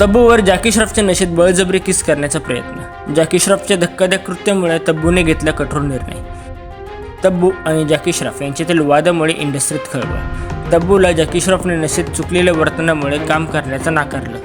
तब्बूवर Jackie श्रॉफच्या नशेत बळजबरी किस करण्याचा प्रयत्न. जॅकी श्रॉफच्या धक्कादायक कृत्यामुळे तब्बूने घेतला कठोर निर्णय. तब्बू आणि जॅकी श्रॉफ यांच्यातील वादामुळे इंडस्ट्रीत खळबळ. तब्बूला जॅकी श्रॉफने नशेत चुकलेल्या वर्तनामुळे काम करण्याचं नाकारलं.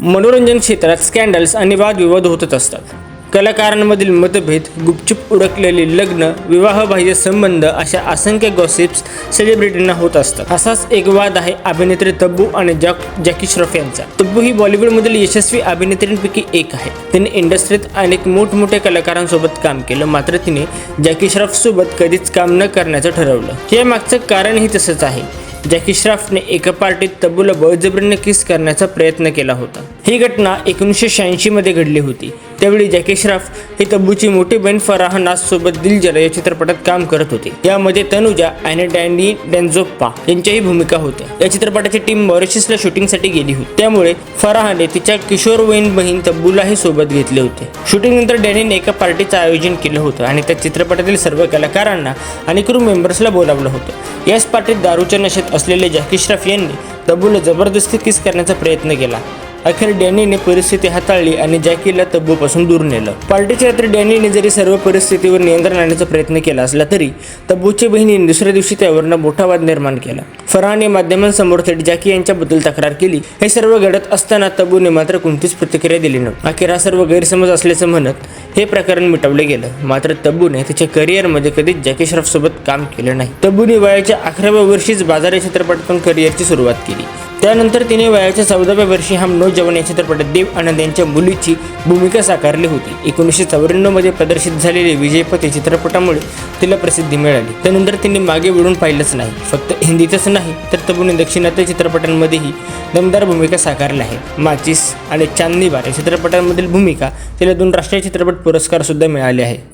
मनोरंजन क्षेत्रात स्कॅन्डल्स आणि वादविवाद होतच असतात. कलाकारांमधील मतभेद गुपचूप उडकलेले लग्न विवाहबाह्य संबंध अशा असंख्य गॉसिप्स सेलिब्रिटींना होत असतात. असाच एक वाद आहे अभिनेत्री तब्बू आणि जॅक जॅकी श्रॉफ यांचा. तब्बू ही बॉलिवूडमधील यशस्वी अभिनेत्रींपैकी एक आहे. तिने इंडस्ट्रीत अनेक मोठमोठ्या कलाकारांसोबत काम केलं मात्र तिने जॅकी श्रॉफसोबत कधीच काम न करण्याचं ठरवलं. या मागचं कारणही तसंच आहे. जॅकी श्रॉफने एका पार्टीत तब्बूला बळजबरीने किस करण्याचा प्रयत्न केला होता. ही घटना एकोणीसशे शहाऐंशीमध्ये घडली होती. त्यावेळी जॅकी श्रॉफ हे तब्बूची मोठी बहीण फराह नाससोबत दिल जला या चित्रपटात काम करत होते. यामध्ये तनुजा आणि डॅनी डेन्झोप्पा यांच्याही भूमिका होत्या. या चित्रपटाची टीम मॉरिशसला शूटिंगसाठी गेली होती. त्यामुळे फराहने तिच्या किशोरवयीन बहीण तब्बूलाही सोबत घेतले होते. शूटिंग नंतर डॅनीने एका पार्टीचं आयोजन केलं होतं आणि त्या चित्रपटातील सर्व कलाकारांना आणि क्रू मेंबर्सला बोलावलं होतं. याच पार्टीत दारूच्या नशेत असलेले जॅकी श्रॉफ यांनी तब्बूला जबरदस्ती किस करण्याचा प्रयत्न केला. अखेर डॅनीने परिस्थिती हाताळली आणि जॅकीला तब्बूपासून दूर नेलं. पार्टीच्या रात्री डॅनीने जरी सर्व परिस्थितीवर नियंत्रण आणण्याचा प्रयत्न केला असला तरी तब्बूच्या बहिणीने दुसऱ्या दिवशी त्यावरनं मोठा वाद निर्माण केला. फरहाने माध्यमांसमोर थेट जॅकी यांच्याबद्दल तक्रार केली. हे सर्व घडत असताना तब्बूने मात्र कोणतीच प्रतिक्रिया दिली नव्हती. अखेर हा सर्व गैरसमज असल्याचं म्हणत हे प्रकरण मिटवलं गेलं. मात्र तब्बूने त्याच्या करिअरमध्ये कधीच जॅकी श्रॉफसोबत काम केलं नाही. तब्बूने वयाच्या अकराव्या वर्षीच बाजारी चित्रपटातून करिअरची सुरुवात केली. त्यानंतर तिने वयाच्या चौदाव्या वर्षी हम नो जवान या चित्रपटात देव आनंद यांच्या मुलीची भूमिका साकारली होती. एकोणीसशे चौऱ्याण्णवमध्ये प्रदर्शित झालेले विजयपती या चित्रपटामुळे तिला प्रसिद्धी मिळाली. त्यानंतर तिने मागे वळून पाहिलंच नाही. फक्त हिंदीतच नाही तर तबुने दक्षिणात्य चित्रपटांमध्येही दमदार भूमिका साकारल्या आहेत माचिस आणि चांदनी बार या चित्रपटांमधील भूमिका तिला दोन राष्ट्रीय चित्रपट पुरस्कारसुद्धा मिळाले आहे.